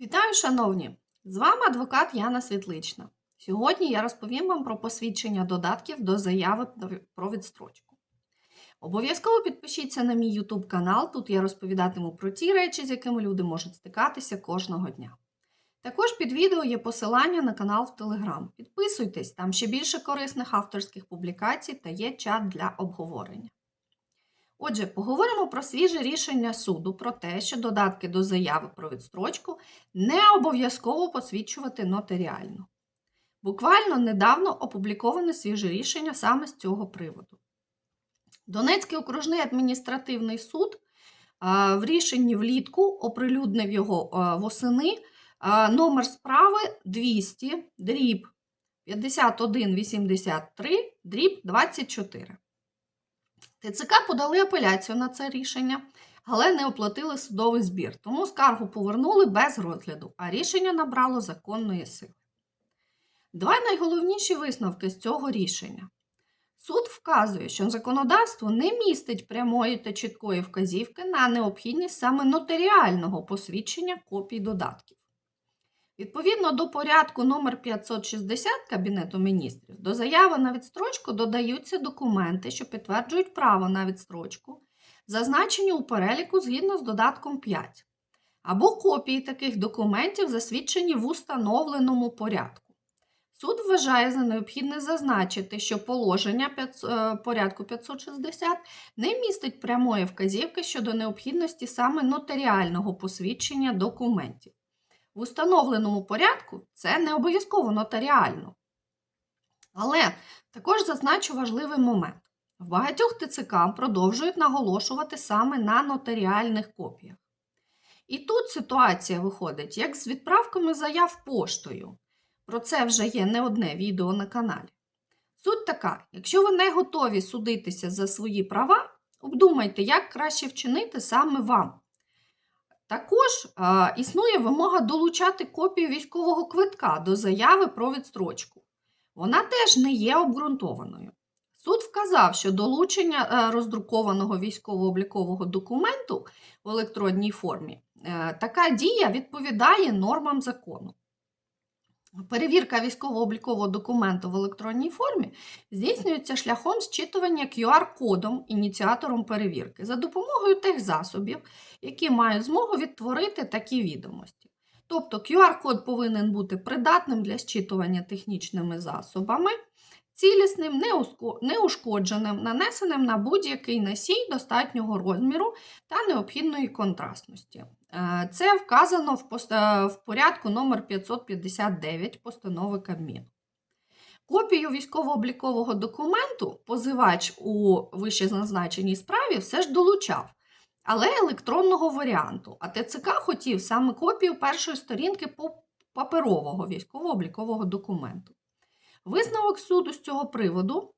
Вітаю, шановні! З вами адвокат Яна Світлична. Сьогодні я розповім вам про посвідчення додатків до заяви про відстрочку. Обов'язково підпишіться на мій YouTube канал, тут я розповідатиму про ті речі, з якими люди можуть стикатися кожного дня. Також під відео є посилання на канал в Telegram. Підписуйтесь, там ще більше корисних авторських публікацій та є чат для обговорення. Отже, поговоримо про свіже рішення суду про те, що додатки до заяви про відстрочку не обов'язково посвідчувати нотаріально. Буквально недавно опубліковане свіже рішення саме з цього приводу. Донецький окружний адміністративний суд в рішенні влітку оприлюднив його восени номер справи 200 дріб 5183 дріб 24. ТЦК подали апеляцію на це рішення, але не оплатили судовий збір, тому скаргу повернули без розгляду, а рішення набрало законної сили. Два найголовніші висновки з цього рішення. Суд вказує, що законодавство не містить прямої та чіткої вказівки на необхідність саме нотаріального посвідчення копій додатків. Відповідно до порядку номер 560 Кабінету міністрів, до заяви на відстрочку додаються документи, що підтверджують право на відстрочку, зазначені у переліку згідно з додатком 5, або копії таких документів, засвідчені в установленому порядку. Суд вважає за необхідне зазначити, що положення 5, порядку 560 не містить прямої вказівки щодо необхідності саме нотаріального посвідчення документів. В установленому порядку це не обов'язково нотаріально. Але також зазначу важливий момент. В багатьох ТЦК продовжують наголошувати саме на нотаріальних копіях. І тут ситуація виходить, як з відправками заяв поштою. Про це вже є не одне відео на каналі. Суть така: якщо ви не готові судитися за свої права, обдумайте, як краще вчинити саме вам. Також а, існує вимога долучати копію військового квитка до заяви про відстрочку. Вона теж не є обґрунтованою. Суд вказав, що долучення роздрукованого військово-облікового документу в електронній формі е, така дія відповідає нормам закону. Перевірка військово-облікового документу в електронній формі здійснюється шляхом зчитування QR-кодом ініціатором перевірки за допомогою тих засобів, які мають змогу відтворити такі відомості. Тобто QR-код повинен бути придатним для зчитування технічними засобами, цілісним, неушкодженим, нанесеним на будь-який носій достатнього розміру та необхідної контрастності. Це вказано в порядку номер 559 постанови Кабміну. Копію військово-облікового документу позивач у вищезазначеній справі все ж долучав, але електронного варіанту. А ТЦК хотів саме копію першої сторінки паперового військово-облікового документу. Висновок суду з цього приводу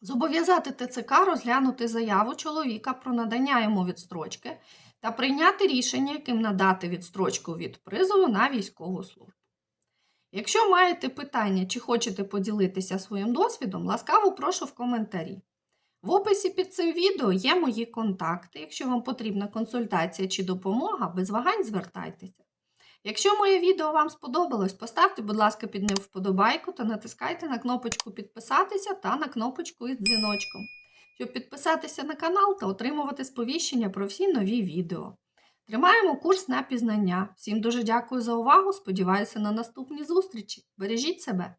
зобов'язати ТЦК розглянути заяву чоловіка про надання йому відстрочки та прийняти рішення, яким надати відстрочку від призову на військову службу. Якщо маєте питання чи хочете поділитися своїм досвідом, ласкаво прошу в коментарі. В описі під цим відео є мої контакти. Якщо вам потрібна консультація чи допомога, без вагань звертайтеся. Якщо моє відео вам сподобалось, поставте, будь ласка, під ним вподобайку та натискайте на кнопочку підписатися та на кнопочку із дзвіночком, щоб підписатися на канал та отримувати сповіщення про всі нові відео. Тримаємо курс на пізнання. Всім дуже дякую за увагу. Сподіваюся на наступні зустрічі. Бережіть себе!